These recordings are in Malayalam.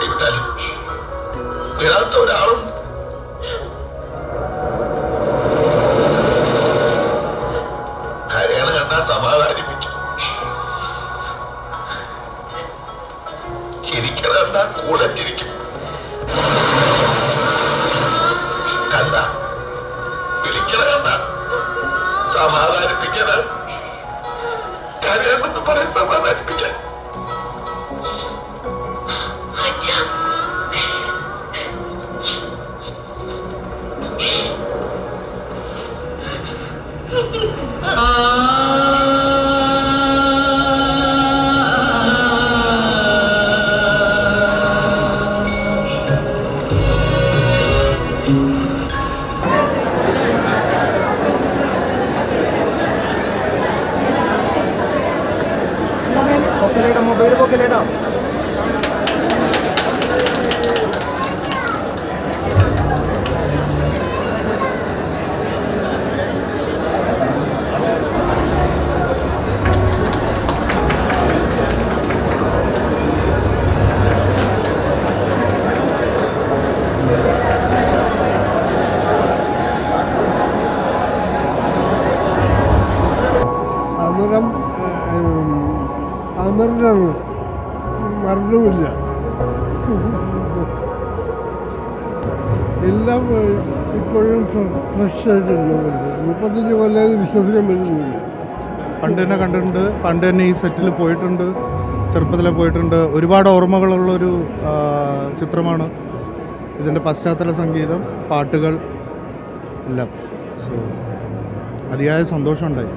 ആരൊക്കെ കൈവിട്ടാലും വിടാത്ത ഒരാളും കരയണ കണ്ടാൽ സമാധാനിപ്പിക്കും ചിരിക്കണ കണ്ടാൽ കൂടെ ചിരിക്കും. കണ്ട? വിളിക്കണ കണ്ട? സമാധാനിപ്പിക്കണ? കരയാമെന്ന് പറയും സമാധാനിപ്പിക്കാൻ അമരനാണ് മരണമില്ല എല്ലാം ഇപ്പോഴും ഫ്രഷ് ആയിട്ടുണ്ട് മുപ്പത്തഞ്ച് കൊല്ലാതെ വിശ്വസിക്കാൻ പറ്റുന്നില്ല. പണ്ട് തന്നെ കണ്ടിട്ടുണ്ട്. പണ്ട് തന്നെ ഈ സെറ്റിൽ പോയിട്ടുണ്ട്. ചെറുപ്പത്തിലെ പോയിട്ടുണ്ട്. ഒരുപാട് ഓർമ്മകളുള്ളൊരു ചിത്രമാണ്. ഇതിന്റെ പശ്ചാത്തല സംഗീതം പാട്ടുകൾ എല്ലാം. സോ അതിയായ സന്തോഷമുണ്ടായി.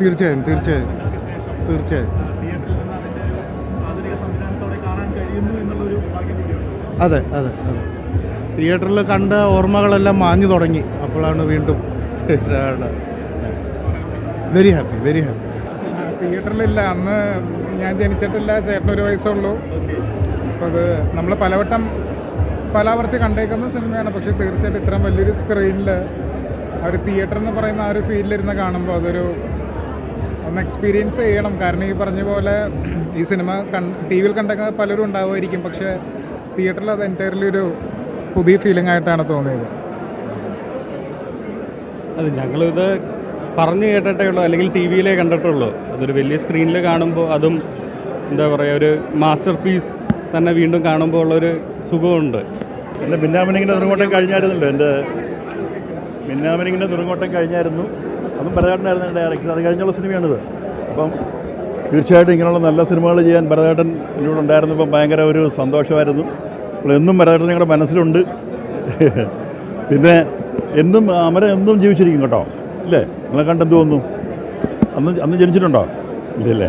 തീർച്ചയായും തീർച്ചയായും തീർച്ചയായും. അതെ അതെ അതെ. തിയേറ്ററിൽ കണ്ട ഓർമ്മകളെല്ലാം മാഞ്ഞു തുടങ്ങി. അപ്പോഴാണ് വീണ്ടും വെരി ഹാപ്പി വെരി ഹാപ്പി തിയേറ്ററിലില്ല അന്ന് ഞാൻ ജനിച്ചിട്ടില്ല ചേട്ടൻ ഒരു വയസ്സുള്ളൂ അപ്പോൾ അത് നമ്മൾ പലവട്ടം പലാവർത്തി കണ്ടേക്കുന്ന സിനിമയാണ്. പക്ഷേ തീർച്ചയായിട്ടും ഇത്രയും വലിയൊരു സ്ക്രീനിൽ ഒരു തിയേറ്റർ എന്ന് പറയുന്ന ആ ഒരു ഫീൽഡിലിരുന്ന് കാണുമ്പോൾ അതൊരു ഒന്ന് എക്സ്പീരിയൻസ് ചെയ്യണം. കാരണം ഈ പറഞ്ഞ പോലെ ഈ സിനിമ കൺ ടി വിയിൽ കണ്ടൊക്കെ പലരും ഉണ്ടാവുമായിരിക്കും. പക്ഷേ തിയേറ്ററിൽ അത് എന്റയർലി ഒരു പുതിയ ഫീലിംഗ് ആയിട്ടാണ് തോന്നിയത്. അത് ഞങ്ങളിത് പറഞ്ഞു കേട്ടിട്ടേ ഉള്ളൂ. അല്ലെങ്കിൽ ടി വിയിലേ കണ്ടിട്ടുള്ളൂ. അതൊരു വലിയ സ്ക്രീനിൽ കാണുമ്പോൾ അതും എന്താ പറയുക ഒരു മാസ്റ്റർ പീസ് തന്നെ വീണ്ടും കാണുമ്പോൾ ഉള്ളൊരു സുഖമുണ്ട് എന്റെ മിന്നാമിനിങ്ങിന്റെ ദുർഘോട്ടം കഴിഞ്ഞായിരുന്നല്ലോ. എന്റെ മിന്നാമിനിങ്ങിന്റെ ദുർഘോട്ടം കഴിഞ്ഞായിരുന്നു. അതും ഭരതേട്ടനായിരുന്നു ഡയറക്ടർ അത് കഴിഞ്ഞുള്ള സിനിമയാണിത്. അപ്പം തീർച്ചയായിട്ടും ഇങ്ങനെയുള്ള നല്ല സിനിമകൾ ചെയ്യാൻ ഭരതേട്ടൻ എന്നോട് ഉണ്ടായിരുന്നപ്പം ഭയങ്കര ഒരു സന്തോഷമായിരുന്നു. അപ്പോൾ എന്നും ഭരതേട്ടൻ ഞങ്ങളുടെ മനസ്സിലുണ്ട്. പിന്നെ എന്നും അമര എന്നും ജീവിച്ചിരിക്കും കേട്ടോ. ഇല്ലേ? നിങ്ങളെ കണ്ടെന്ത് തോന്നുന്നു? അന്ന് അന്ന് ജനിച്ചിട്ടുണ്ടോ? ഇല്ലല്ലേ?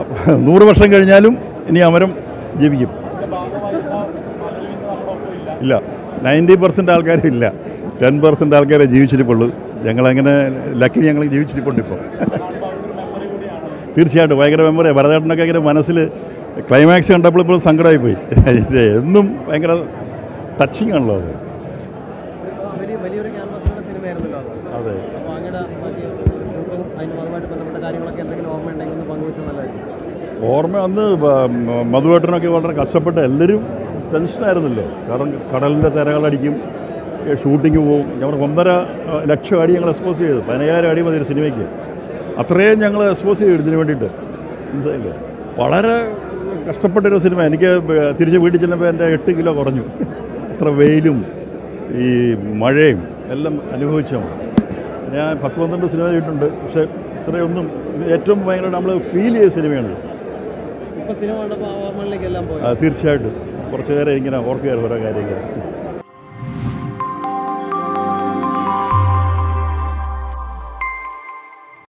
അപ്പോൾ നൂറ് വർഷം കഴിഞ്ഞാലും ഇനി അമരം ജീവിക്കും. ഇല്ല. നയന്റി പെർസെന്റ് ആൾക്കാരും ഇല്ല. ടെൻ പെർസെന്റ് ആൾക്കാരെ ജീവിച്ചിരിപ്പുള്ളൂ. ഞങ്ങളങ്ങനെ ലക്കി ഞങ്ങൾ ജീവിച്ചിരിപ്പുണ്ട് ഇപ്പോൾ തീർച്ചയായിട്ടും ഭയങ്കര മെമ്മറി ഭരതേട്ടനൊക്കെ ഇങ്ങനെ മനസ്സിൽ ക്ലൈമാക്സ് കണ്ടപ്പോൾ ഇപ്പോൾ സങ്കടമായി പോയി എന്നും ഭയങ്കര ടച്ചിങ് ആണല്ലോ അത്. അതെ. ഓർമ്മ അന്ന് മധുവേട്ടനൊക്കെ വളരെ കഷ്ടപ്പെട്ട് എല്ലാവരും ടെൻഷനായിരുന്നല്ലോ. കാരണം കടലിന്റെ തിരകളടിക്കും ഷൂട്ടിങ് പോവും ഞങ്ങൾ ഒന്നര ലക്ഷം അടി ഞങ്ങൾ എക്സ്പോസ് ചെയ്തു. പതിനയ്യായിരം അടി മതി ഒരു സിനിമയ്ക്ക്. അത്രയും ഞങ്ങൾ എക്സ്പോസ് ചെയ്തു ഇതിന് വേണ്ടിയിട്ട്. മനസ്സിലായില്ലേ? വളരെ കഷ്ടപ്പെട്ടൊരു സിനിമ. എനിക്ക് തിരിച്ച് വീട്ടിൽ ചെല്ലുമ്പോൾ എന്റെ എട്ട് കിലോ കുറഞ്ഞു. അത്ര വെയിലും ഈ മഴയും എല്ലാം അനുഭവിച്ചു ഞാൻ പത്ത് പന്ത്രണ്ട് സിനിമ ചെയ്തിട്ടുണ്ട്. പക്ഷേ ഇത്രയൊന്നും ഏറ്റവും ഭയങ്കര നമ്മൾ ഫീൽ ചെയ്ത സിനിമയാണ് തീർച്ചയായിട്ടും. കുറച്ച് നേരം ഇങ്ങനെ ഓർക്കുകയായിരുന്നു ഓരോ കാര്യങ്ങൾ.